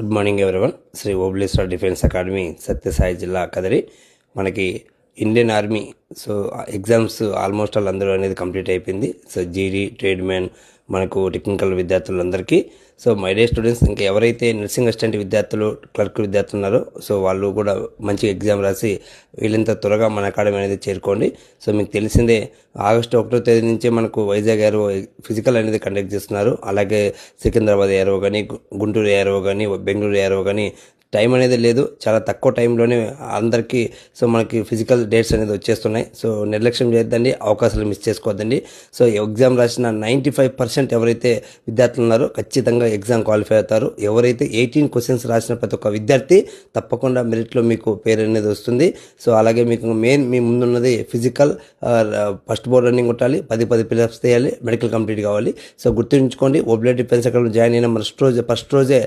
Good morning everyone Sri Obleshwara defence academy Sathya Sai జిల్లా కదరి మనకి Indian army so exams almost all అందరూ అనేది complete అయిపోయింది. So GD trade man మనకు technical విద్యార్థులందరికీ. సో మై డే స్టూడెంట్స్ ఇంకా ఎవరైతే నర్సింగ్ అసిస్టెంట్ విద్యార్థులు క్లర్క్ విద్యార్థులు ఉన్నారో సో వాళ్ళు కూడా మంచి ఎగ్జామ్ రాసి వీళ్ళంత త్వరగా మన అకాడమీ అనేది చేరుకోండి. సో మీకు తెలిసిందే ఆగస్టు ఒకటో తేదీ నుంచే మనకు వైజాగ్ ఏరో ఫిజికల్ అనేది కండక్ట్ చేస్తున్నారు. అలాగే సికింద్రాబాద్ ఏరో కానీ గుంటూరు ఏరో కానీ బెంగళూరు ఏరో కానీ టైం అనేది లేదు. చాలా తక్కువ టైంలోనే అందరికీ సో మనకి ఫిజికల్ డేట్స్ అనేది వచ్చేస్తున్నాయి. సో నిర్లక్ష్యం చేయొద్దండి అవకాశాలు మిస్ చేసుకోవద్దండి. సో ఎగ్జామ్ రాసిన నైంటీ ఫైవ్ పర్సెంట్ ఎవరైతే విద్యార్థులు ఉన్నారో ఖచ్చితంగా ఎగ్జామ్ క్వాలిఫై అవుతారు. ఎవరైతే ఎయిటీన్ క్వశ్చన్స్ రాసిన ప్రతి ఒక్క విద్యార్థి తప్పకుండా మెరిట్లో మీకు పేరు అనేది వస్తుంది. సో అలాగే మీకు మెయిన్ మీ ముందున్నది ఫిజికల్ ఫస్ట్ బోర్డ్ రన్నింగ్ కొట్టాలి పది పది పిల్లప్స్ చేయాలి మెడికల్ కంప్లీట్ కావాలి. సో గుర్తుంచుకోండి ఓబ్లెట్ డిఫెన్స్ అకాడమీ జాయిన్ అయిన ఫస్ట్ రోజే ఫస్ట్ రోజే